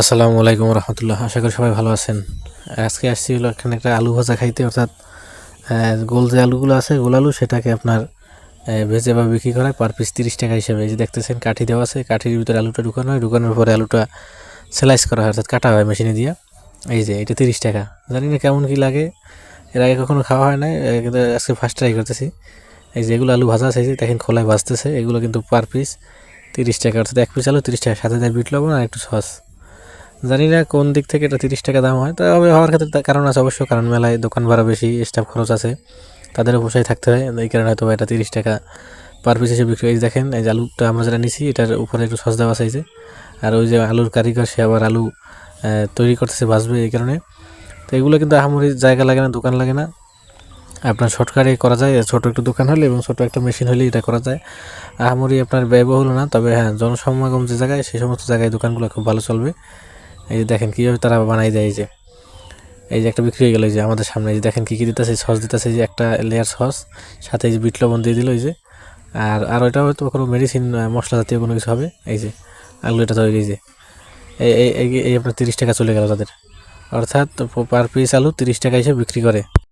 আসসালামু আলাইকুম রহমতুল্লাহ। আশা করি সবাই ভালো আছেন। আজকে আসছি হলো এখানে একটা আলু ভাজা খাইতে, অর্থাৎ গোল যে আলুগুলো আছে, গোল আলু, সেটাকে আপনার ভেজে বা বিক্রি করা পার পিস তিরিশ টাকা হিসেবে। যে দেখতেছেন, কাঠি দেওয়া আছে, কাঠির ভিতরে আলুটা ঢুকানো হয়। ঢুকানোর পরে আলুটা স্লাইস করা হয়, অর্থাৎ কাটা হয় মেশিনে দিয়ে। এই যে, এটা তিরিশ টাকা। জানি না কেমন কি লাগে। এর আগে কখনো খাওয়া হয় না কিন্তু আজকে ফার্স্ট ট্রাই করতেছি। এই যে, এগুলো আলু ভাজা আছে দেখেন খোলায় ভাজতেছে। এগুলো কিন্তু পার পিস তিরিশ টাকা, অর্থাৎ এক পিস আলু তিরিশ টাকা। সাথে দেয় বিট লবণ আর একটু সস। জানি না কোন দিক থেকে এটা তিরিশ টাকা দাম হয়, তবে হওয়ার ক্ষেত্রে তার কারণ আছে অবশ্য কারণ মেলায় দোকান ভাড়া বেশি স্টাফ খরচ আছে তাদেরও বসায় থাকতে হয়। এই কারণে হয়তো এটা তিরিশ টাকা পার পিস হিসেবে বিক্রি দেখেন, এই যে আলুটা আমরা যেটা নিছি, এটার উপরে একটু সস দেওয়া আছে আর ওই যে আলুর কারিগর, সে আবার আলু তৈরি করতেছে, ভাজবে এই কারণে। তো এগুলো কিন্তু আহামরি জায়গা লাগে না, দোকান লাগে না। আপনার শর্টকাটে করা যায়, ছোট একটু দোকান হলে এবং ছোট একটা মেশিন হলে এটা করা যায়। আহামরি আপনার ব্যয়বহুল না, তবে হ্যাঁ জনসমাগম যে জায়গায়, সেই সমস্ত জায়গায় দোকানগুলো খুব ভালো চলবে। এই যে দেখেন কীভাবে তারা বানাই দেয় এই যে। এই যে একটা বিক্রি হয়ে গেলো যে আমাদের সামনে। এই যে দেখেন কী কী দিতেছে সস দিতেছে যে একটা লেয়ার সস, সাথে এই যে বিট লবণ দিয়ে দিল এই যে। আর আর ওইটা হয়তো কোনো মেডিসিন মশলা জাতীয় কোনো কিছু হবে, এই যে। আলু এটা তৈরি, এই যে। এই- এই আপনার তিরিশ টাকা চলে গেল তাদের। অর্থাৎ পার পিস আলু তিরিশ টাকা এসে বিক্রি করে।